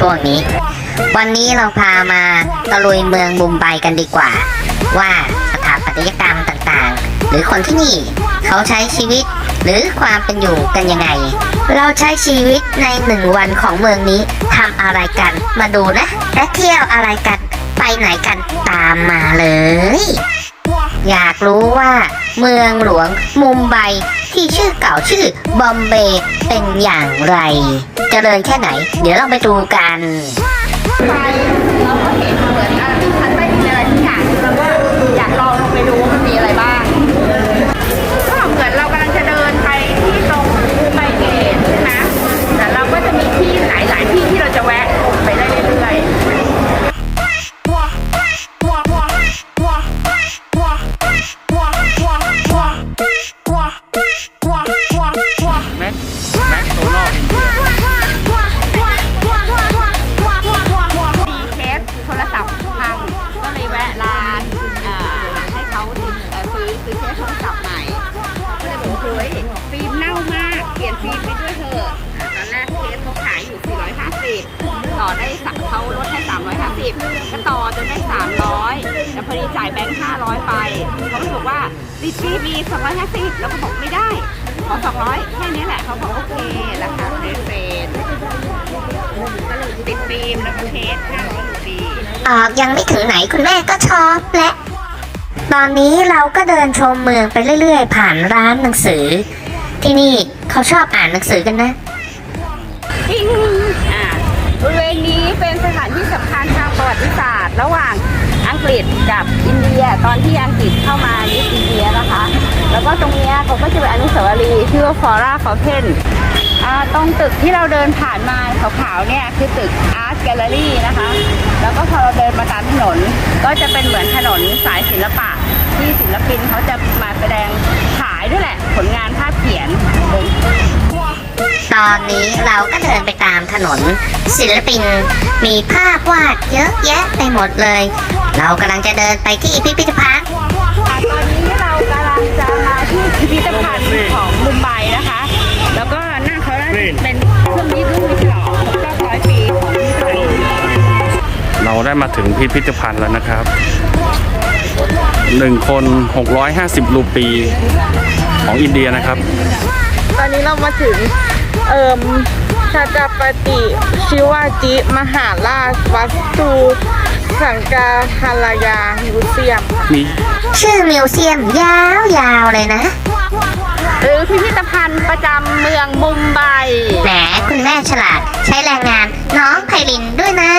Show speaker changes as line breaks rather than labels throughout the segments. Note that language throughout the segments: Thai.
พวกนี้ วันนี้เราพามาตะลุยเมืองมุมไบกันดีกว่า ว่าสถาปัตยกรรมต่างๆ หรือคนที่นี่เขาใช้ชีวิตหรือความเป็นอยู่กันยังไง เราใช้ชีวิตในหนึ่งวันของเมืองนี้ทำอะไรกันมาดูนะ และเที่ยวอะไรกันไปไหนกันตามมาเลย อยากรู้ว่าเมืองหลวงมุมไบ ที่ชื่อเก่าชื่อบอมเบย์เป็นอย่างไร เจริญแค่ไหน เดี๋ยวเราไปดูกัน
เราก็เห็นเหมือน 350ก็ต่อจนได้ 300 แต่พอดีจ่ายแบงค์500 ไปเขาก็บอกว่าติดฟิล์มอีก250 แล้วก็บอกไม่ได้ ขอ 200 แค่นี้แหละเขาบอกโอเคราคาเฟรเฟรก็เลยติดฟิล์มแล้วก็เคส500รูปี
ออกยังไม่ถึงไหนคุณแม่ก็ชอบและตอนนี้เราก็เดินชมเมืองไปเรื่อยๆ ผ่านร้านหนังสือ ที่นี่เขาชอบอ่านหนังสือกันนะ
ปิ้งอ่าบริเวณนี้เป็นสถ ระหว่างอังกฤษกับอินเดียตอนที่อังกฤษเข้ามายึดอินเดียนะคะ แล้วก็ตรงนี้เขาก็จะเป็นอนุสาวรีย์ชื่อว่าฟอร่าฟอเทนตรงตึกที่เราเดินผ่านมาขาวๆเนี่ยคือตึกอาร์ตแกลเลอรี่นะคะ แล้วก็พอเราเดินมาตามถนน ก็จะเป็นเหมือนถนนสายศิลปะ ที่ศิลปินเขาจะมาแสดงขายด้วยแหละ ผลงานภาพเขียน
ตอนนี้เราก็เดินไปตามถนน ศิลปิน มีภาพวาดเยอะแยะไปหมดเลย เรากำลังจะเดินไปที่พิพิธภัณฑ์
ค่ะตอนนี้เรากำลังจะมาที่พิพิธภัณฑ์ของมุมไบนะคะ แล้วก็หน้าเขาน่าจะเป็นเครื่องนี้รุ่นฉลองครบรอบร้อยปีของพิพิธภัณฑ์
เราได้มาถึงพิพิธภัณฑ์แล้วนะครับหนึ่งคน 650 รูปีของอินเดียนะครับ
ตอนนี้เรามาถึง เอ่มชาจาปฏิชิวาจิ มหาราชวัสตุสังกาฮารายามิวเซียม
มี
ชื่อมิวเซียมยาวๆเลยนะ
หรือพิพิธภัณฑ์ประจำเมืองมุมไบ
แหมคุณแม่ฉลาดใช้แรงงานน้องไพลินด้วยนะ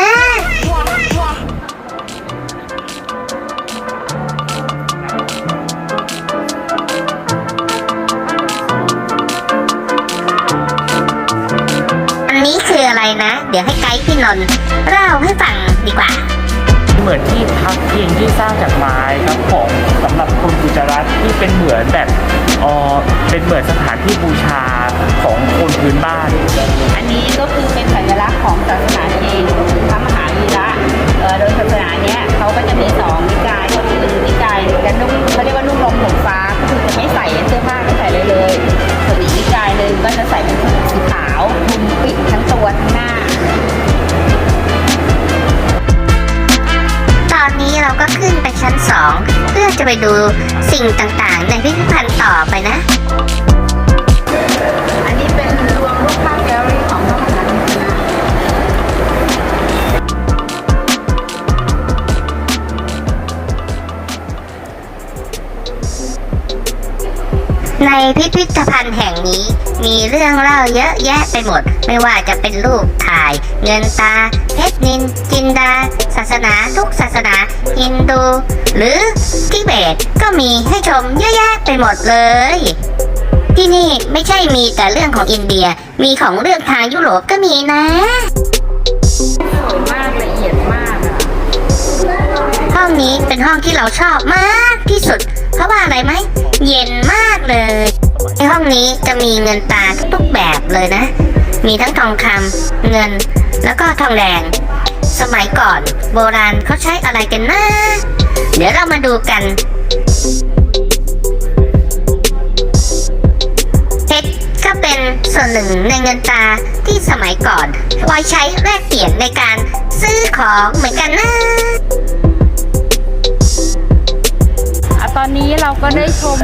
นี้คืออะไรนะ เดี๋ยวให้ไกด์พี่นนท์เล่าให้ฟังดีกว่า
เหมือนที่พักพิงที่สร้างจากไม้ครับของสำหรับคนกุจรัตที่เป็นเหมือนแบบเออเป็นเหมือนสถานที่บูชาของคนพื้นบ้าน
อันนี้ก็คือเป็นสัญลักษณ์ของศาสนาจีนพระมหาวีระเอ่อโดยศาสนาเนี้ยเขาก็จะมีสองนิกายก็คือนิกายจะนุ่งเขาเรียกว่านุ่งลมผมฟ้าก็คือจะไม่ใส่เสื้อผ้าไม่ใส่เลยเลย ดู
สิ่งต่างๆ ในพิพิธภัณฑ์ต่อไปนะ มีเรื่องเล่าเยอะแยะไปหมด ไม่ว่าจะเป็นรูปถ่าย เงินตา เพชรนิน จินดา ศาสนาทุกศาสนา ฮินดู หรือทิเบตก็มีให้ชมเยอะแยะไปหมดเลยที่นี่ไม่ใช่มีแต่เรื่องของอินเดีย มีของเรื่องทางยุโรปก็มีนะ
สวยมากละเอียดมากอะ
ห้องนี้เป็นห้องที่เราชอบมากที่สุด เพราะว่าอะไรไหม เย็นมากเลย ในห้องนี้จะมีเงินตาทุกแบบเลยนะ มีทั้งทองคำเงิน แล้วก็ทองแดง สมัยก่อนโบราณเขาใช้อะไรกันนะ เดี๋ยวเรามาดูกันเพชรก็เป็นส่วนหนึ่งในเงินตาที่สมัยก่อนไว้ใช้แลกเปลี่ยนในการซื้อของเหมือนกันนะ
นี้เราก็ได้ชม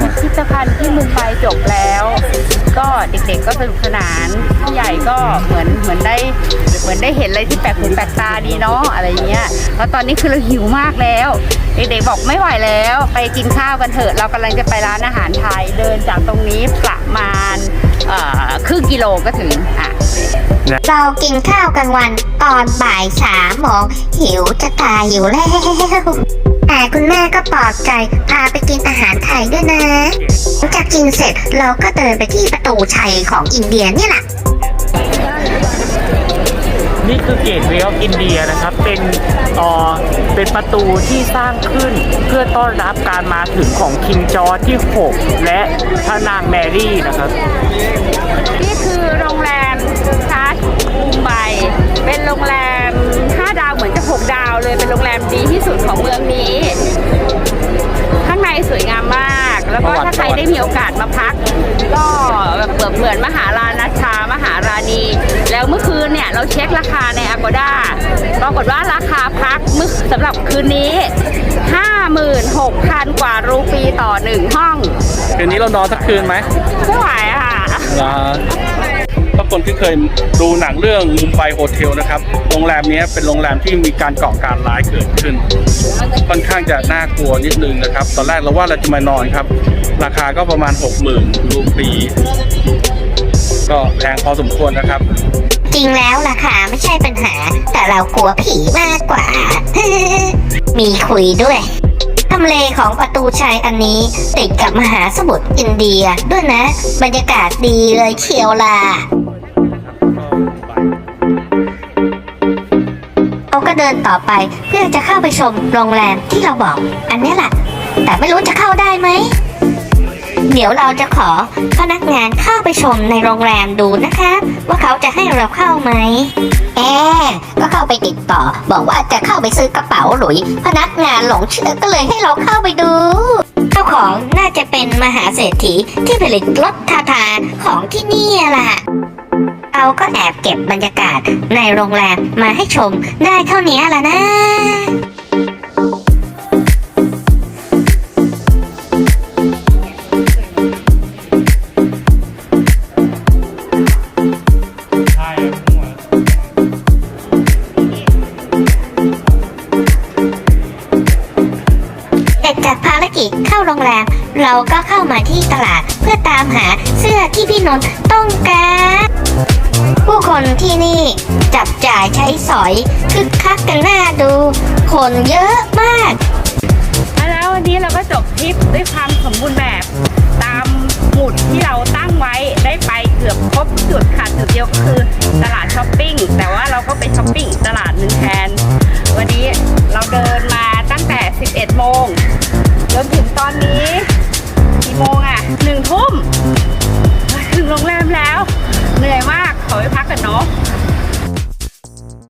พิพิธภัณฑ์ที่มุมไบจบแล้ว ก็เด็กๆก็สนุกสนานผู้ใหญ่ก็เหมือนเหมือนได้เหมือนได้เห็นอะไรที่แปลกหูแปลกตาดีเนาะอะไรเงี้ยแล้วตอนนี้คือเราหิวมากแล้วเด็กๆบอกไม่ไหวแล้ว ไปกินข้าวกันเถอะเรากำลังจะไปร้านอาหารไทยเดินจากตรงนี้ประมาณ เอ่อครึ่งกิโลก็ถึงอะ
เรากินข้าวกลางวันตอนบ่ายสามโมงหิวจะตายอยู่แล้ว แต่คุณแม่ก็ปลอบใจพาไปกินอาหารไทยด้วยนะหลังจากกินเสร็จเราก็เดินไปที่ประตูชัยของอินเดียเนี่ยแหละ
นี่คือเกตเวลอินเดียนะครับ เป็นเอ่อเป็นประตูที่สร้างขึ้นเพื่อต้อนรับการมาถึงของคิงจอร์ที่ 6 และพระนางแมรี่นะครับ
นี่คือโรงแรมทัชมุมไบเป็นโรงแรม 5 ดาวเหมือนจะ 6 ดาวเลยเป็นโรงแรมดีที่สุดของเมืองนี้ ข้างในสวยงามมาก แล้วก็ถ้าใครได้มีโอกาสมาพัก ก็แบบเหมือนมหาราณ เนี่ยเราเช็คราคาใน Agoda ปรากฏว่าราคาพักมึกสำหรับคืนนี้ 56,000 กว่ารูปีต่อหนึ่งห้อง
คืนนี้เรานอนสักคืนไหม
ไม่ไหวอะค่ะ
นะถ้าคนที่เคยดูหนังเรื่องมุมไบโฮเทลนะครับ โรงแรมเนี้ยเป็นโรงแรมที่มีการก่อการร้ายเกิดขึ้น ค่อนข้างจะน่ากลัวนิดนึงนะครับ ตอนแรกเราว่าเราจะมานอนครับ ราคาก็ประมาณ 60,000รูปี ก็แพงพอสมควรนะครับ
จริงแล้วราคาไม่ใช่ปัญหา แต่เรากลัวผีมากกว่า มีคุยด้วยทำเลของประตูชัยอันนี้ติดกับมหาสมุทรอินเดียด้วยนะ บรรยากาศดีเลยเชียวล่ะเราก็เดินต่อไปเพื่อจะเข้าไปชมโรงแรมที่เราบอก อันนี้แหละแต่ไม่รู้จะเข้าได้ไหม เดี๋ยวเราจะขอพนักงานเข้าไปชมในโรงแรมดูนะคะ ว่าเขาจะให้เราเข้าไหมแอก็เข้าไปติดต่อ บอกว่าจะเข้าไปซื้อกระเป๋าหลุย พนักงานหลงเชื่อก็เลยให้เราเข้าไปดูเจ้าของน่าจะเป็นมหาเศรษฐีที่ผลิตรถทาทาของที่นี่ล่ะเราก็แอบเก็บบรรยากาศในโรงแรมมาให้ชมได้เท่านี้ละนะ เสร็จจากภารกิจเข้าโรงแรม เราก็เข้ามาที่ตลาดเพื่อตามหาเสื้อที่พี่นนท์ต้องการผู้คนที่นี่จับจ่ายใช้สอยคึกคักกันหน้าดู คนเยอะมาก
แล้ววันนี้เราก็จบทริปด้วยความสมบูรณ์แบบตาม หมุดที่เราตั้งไว้ได้ไปเกือบครบจุดค่ะจุดเดียวก็คือตลาดช้อปปิ้งแต่ว่าเราก็